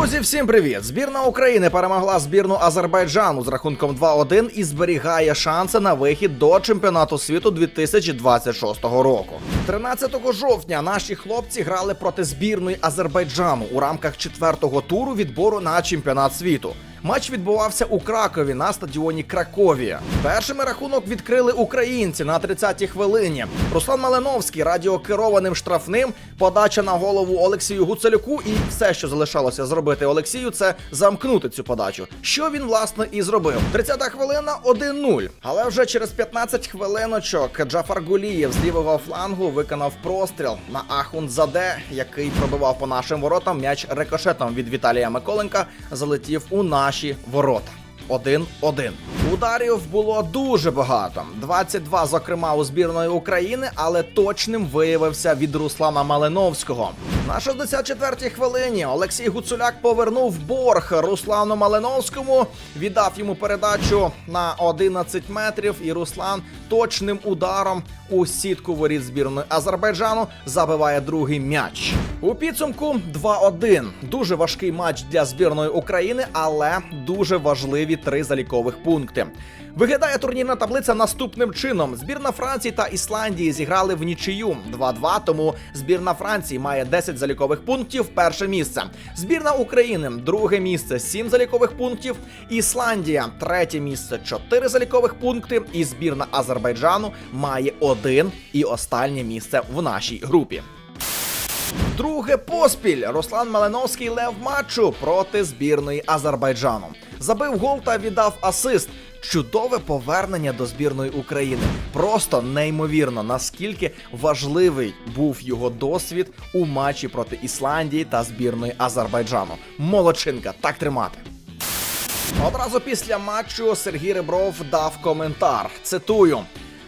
Друзі, всім привіт! Збірна України перемогла збірну Азербайджану з рахунком 2-1 і зберігає шанси на вихід до чемпіонату світу 2026 року. 13 жовтня наші хлопці грали проти збірної Азербайджану у рамках четвертого туру відбору на чемпіонат світу. Матч відбувався у Кракові на стадіоні Краковія. Першими рахунок відкрили українці на 30-й хвилині. Руслан Малиновський радіокерованим штрафним, подача на голову Олексію Гуцалюку, і все, що залишалося зробити Олексію, це замкнути цю подачу. Що він власне і зробив. 30-та хвилина 1-0. Але вже через 15 хвилиночок Джафар Гулієв з лівого флангу виконав простріл на Ахунзаде, який пробивав по нашим воротам. М'яч рикошетом від Віталія Миколенка залетів у наші ворота. 1-1. Ударів було дуже багато. 22, зокрема, у збірної України, але точним виявився від Руслана Малиновського. На 64-й хвилині Олексій Гуцуляк повернув борг Руслану Малиновському, віддав йому передачу на 11 метрів, і Руслан точним ударом у сітку воріт збірної Азербайджану забиває другий м'яч. У підсумку 2-1. Дуже важкий матч для збірної України, але дуже важливі три залікових пункти. Виглядає турнірна таблиця наступним чином: збірна Франції та Ісландії зіграли в нічию 2-2, тому збірна Франції має 10 залікових пунктів. Перше місце. Збірна України друге місце 7 залікових пунктів. Ісландія третє місце 4 залікових пункти. І збірна Азербайджану має один і останнє місце в нашій групі. Друге поспіль Руслан Малиновський лев матчу проти збірної Азербайджану. Забив гол та віддав асист. Чудове повернення до збірної України. Просто неймовірно, наскільки важливий був його досвід у матчі проти Ісландії та збірної Азербайджану. Молодчинка, так тримати. Одразу після матчу Сергій Ребров дав коментар. Цитую.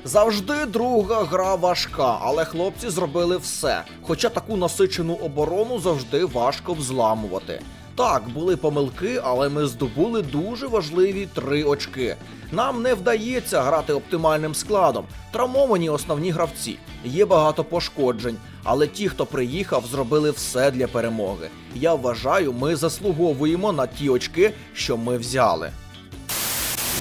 Завжди друга гра важка, але хлопці зробили все. Хоча таку насичену оборону завжди важко взламувати. Так, були помилки, але ми здобули дуже важливі три очки. Нам не вдається грати оптимальним складом. Травмовані основні гравці. Є багато пошкоджень, але ті, хто приїхав, зробили все для перемоги. Я вважаю, ми заслуговуємо на ті очки, що ми взяли.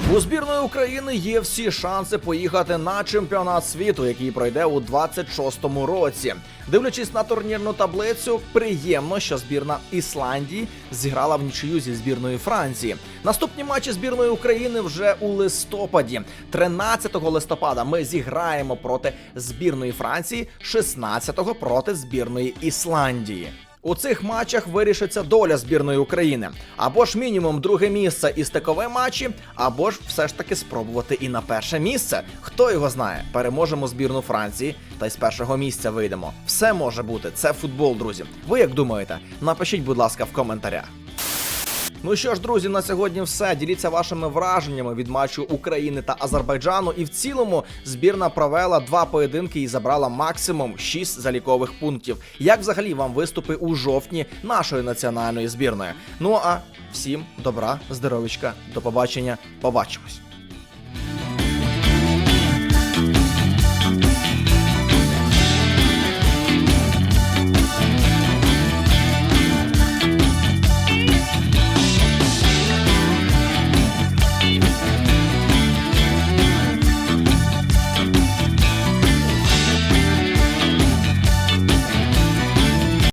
У збірної України є всі шанси поїхати на чемпіонат світу, який пройде у 26-му році. Дивлячись на турнірну таблицю, приємно, що збірна Ісландії зіграла в нічию зі збірною Франції. Наступні матчі збірної України вже у листопаді. 13 листопада ми зіграємо проти збірної Франції, 16-го проти збірної Ісландії. У цих матчах вирішиться доля збірної України. Або ж мінімум друге місце і стикове матчі, або ж все ж таки спробувати і на перше місце. Хто його знає? Переможемо збірну Франції та й з першого місця вийдемо. Все може бути. Це футбол, друзі. Ви як думаєте? Напишіть, будь ласка, в коментарях. Ну що ж, друзі, на сьогодні все. Діліться вашими враженнями від матчу України та Азербайджану. І в цілому збірна провела два поєдинки і забрала максимум 6 залікових пунктів. Як взагалі вам виступи у жовтні нашої національної збірної? Ну а всім добра, здоровичка, до побачення, побачимось.